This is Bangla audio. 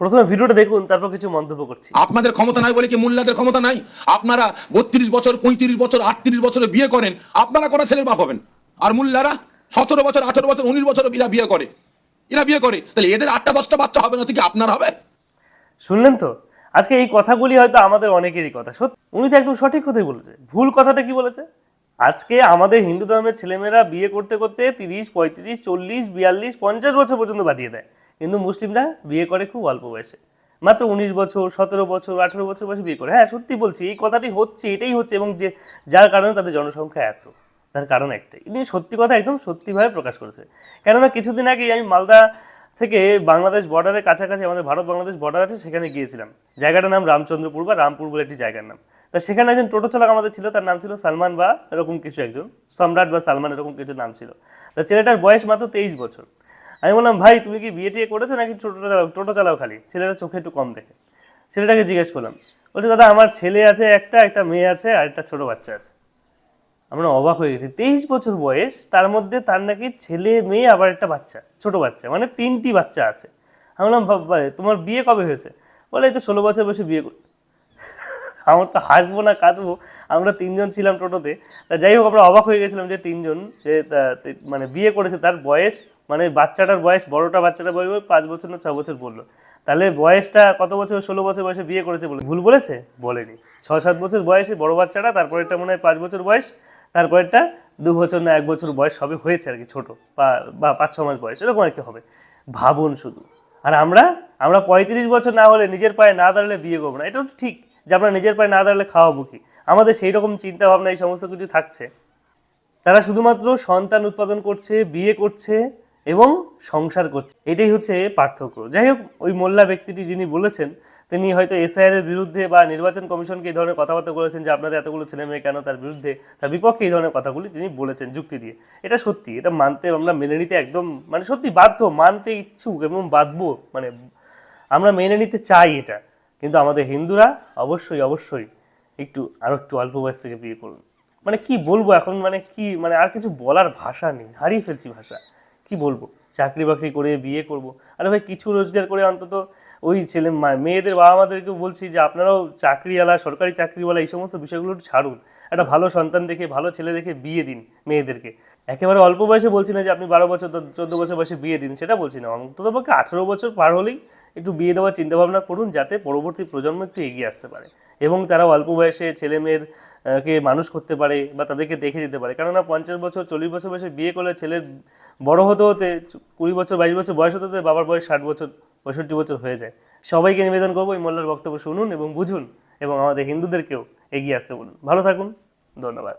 প্রথমে ভিডিওটা দেখুন তারপর কিছু মন্তব্য করছি। আপনাদের ক্ষমতা নাই বলে কি মোল্লাদের ক্ষমতা নাই? আপনারা বত্রিশ বছর পঁয়ত্রিশ বছর আটত্রিশ বছরে বিয়ে করেন আপনারা করা ছেলের বাপ হবেন? আর মোল্লারা সতেরো বছর আঠেরো বছর উনিশ বছর এরা বিয়ে করে। এরা বিয়ে করে। তাহলে এদের আটটা দশটা বাচ্চা হবে না তো কি আপনার হবে? শুনলেন তো? আজকে এই কথাগুলি হয়তো আমাদের অনেকেরই কথা। সত্যি উনি তো একদম সঠিক কথাই বলেছে। ভুল কথাটা কি বলেছে? আজকে আমাদের হিন্দু ধর্মের ছেলেমেয়েরা বিয়ে করতে করতে তিরিশ পঁয়ত্রিশ চল্লিশ বিয়াল্লিশ পঞ্চাশ বছর পর্যন্ত বাদিয়ে দেয়। কিন্তু মুসলিমরা বিয়ে করে খুব অল্প বয়সে। মাত্র উনিশ বছর, সতেরো বছর, আঠেরো বছর বয়সে বিয়ে করে। হ্যাঁ সত্যি বলছি, এই কথাটি হচ্ছে, এটাই হচ্ছে এবং যে, যার কারণে তাদের জনসংখ্যা এত, তার কারণ একটাই। ইনি সত্যি কথা একদম সত্যিভাবে প্রকাশ করেছে। কেননা কিছুদিন আগে আমি মালদা থেকে বাংলাদেশ বর্ডারের কাছাকাছি আমাদের ভারত বাংলাদেশ বর্ডার আছে, সেখানে গিয়েছিলাম। জায়গাটার নাম রামচন্দ্রপুর বা রামপুর বলে একটি জায়গার নাম। তা সেখানে একজন টোটো চালক আমাদের ছিল, তার নাম ছিল সালমান বা এরকম কিছু একজন, সম্রাট বা সালমান এরকম কিছু নাম ছিল। তা ছেলেটার বয়স মাত্র তেইশ বছর। আমি বললাম, ভাই, তুমি কি বিয়ে টিয়ে করেছ নাকি টোটো চালাও টোটো চালাও খালি? ছেলেটা চোখে একটু কম দেখে। ছেলেটাকে জিজ্ঞেস করলাম, বলছে, দাদা, আমার ছেলে আছে একটা একটা মেয়ে আছে আর একটা ছোটো বাচ্চা আছে। আমরা অবাক হয়ে গেছি। তেইশ বছর বয়স, তার মধ্যে তার নাকি ছেলে, মেয়ে, আবার একটা বাচ্চা, ছোট বাচ্চা মানে তিনটি বাচ্চা আছে। আমি বললাম তোমার বিয়ে কবে হয়েছে? বলে, এই তো ষোলো বছর বয়সে বিয়ে আমার তো হাসবো না, কাঁদবো। আমরা তিনজন ছিলাম টোটোতে। তা যাই হোক, আমরা অবাক হয়ে গেছিলাম যে তিনজন যে মানে বিয়ে করেছে, তার বয়স মানে বাচ্চাটার বয়স, বড়টা বাচ্চাটার বয়স, পাঁচ বছর না ছ বছর বলল। তাহলে বয়সটা কত বছর, ষোলো বছর বয়সে বিয়ে করেছে বলে? ভুল বলেছে? বলেনি। ছ, সাত বছর বয়সে বড় বাচ্চাটা, তারপরেরটা মনে হয় পাঁচ বছর বয়স, তারপরেরটা দু বছর না এক বছর বয়স সবে হয়েছে আর কি, ছোটো। বা পাঁচ ছ মাস বয়স, এরকম আর কি হবে। ভাবুন শুধু। আর আমরা আমরা পঁয়ত্রিশ বছর না হলে নিজের পায়ে না দাঁড়ালে বিয়ে করব না, এটাও ঠিক। যে আমরা নিজের পায়ে না দাঁড়ালে খাওয়াবো কি? আমাদের সেই রকম চিন্তা ভাবনা এই সমস্ত কিছু থাকছে। তারা শুধুমাত্র সন্তান উৎপাদন করছে, বিয়ে করছে এবং সংসার করছে। এটাই হচ্ছে পার্থক্য। যাই হোক, ওই মোল্লা ব্যক্তিটি যিনি বলেছেন, তিনি হয়তো এসআইআর এর বিরুদ্ধে বা নির্বাচন কমিশনকে এই ধরনের কথাবার্তা বলেছেন যে আপনাদের এতগুলো ছেলে মেয়ে কেন তার বিরুদ্ধে, তার বিপক্ষে এই ধরনের কথাগুলি তিনি বলেছেন যুক্তি দিয়ে। এটা সত্যি, এটা মানতে আমরা মেনে নিতে একদম মানে সত্যি বাধ্য, মানতে ইচ্ছুক এবং বাধ্য মানে আমরা মেনে নিতে চাই এটা। কিন্তু আমাদের হিন্দুরা অবশ্যই অবশ্যই একটু আরও একটু অল্প বয়স থেকে বিয়ে করুন। মানে কি বলব এখন? মানে কি মানে আর কিছু বলার ভাষা নেই। হারিয়ে ফেলছি ভাষা। কি বলব? চাকরি বাকরি করে বিয়ে করব। আরে ভাই, কিছু রোজগার করে অন্তত ওই ছেলে মেয়েদের বাবা মাদেরকেও বলছি যে আপনারাও চাকরিওয়ালা, সরকারি চাকরিওয়ালা, এই সমস্ত বিষয়গুলো ছাড়ুন। একটা ভালো সন্তান দেখে, ভালো ছেলে দেখে বিয়ে দিন মেয়েদেরকে। একেবারে অল্প বয়সে বলছি না যে আপনি বারো বছর চোদ্দ বছর বয়সে বিয়ে দিন, সেটা বলছি না। অন্তত পক্ষে আঠেরো বছর পার হলেই একটু বিয়ে দেওয়ার চিন্তাভাবনা করুন, যাতে পরবর্তী প্রজন্ম একটু এগিয়ে আসতে পারে। এবং তারা অল্প বয়সে ছেলে মেয়ের কে মানুষ করতে পারে বা তাদেরকে দেখে দিতে পারে। কেননা পঞ্চাশ বছর, চল্লিশ বছর বয়সে বিয়ে করলে ছেলের বড় হতে হতে কুড়ি বছর, বাইশ বছর বয়স হতে হতে বাবার বয়স ষাট বছর, পঁয়ষট্টি বছর হয়ে যায়। সবাইকে নিবেদন করব এই মোল্লার বক্তব্য শুনুন এবং বুঝুন এবং আমাদের হিন্দুদেরকেও এগিয়ে আসতে বলুন। ভালো থাকুন, ধন্যবাদ।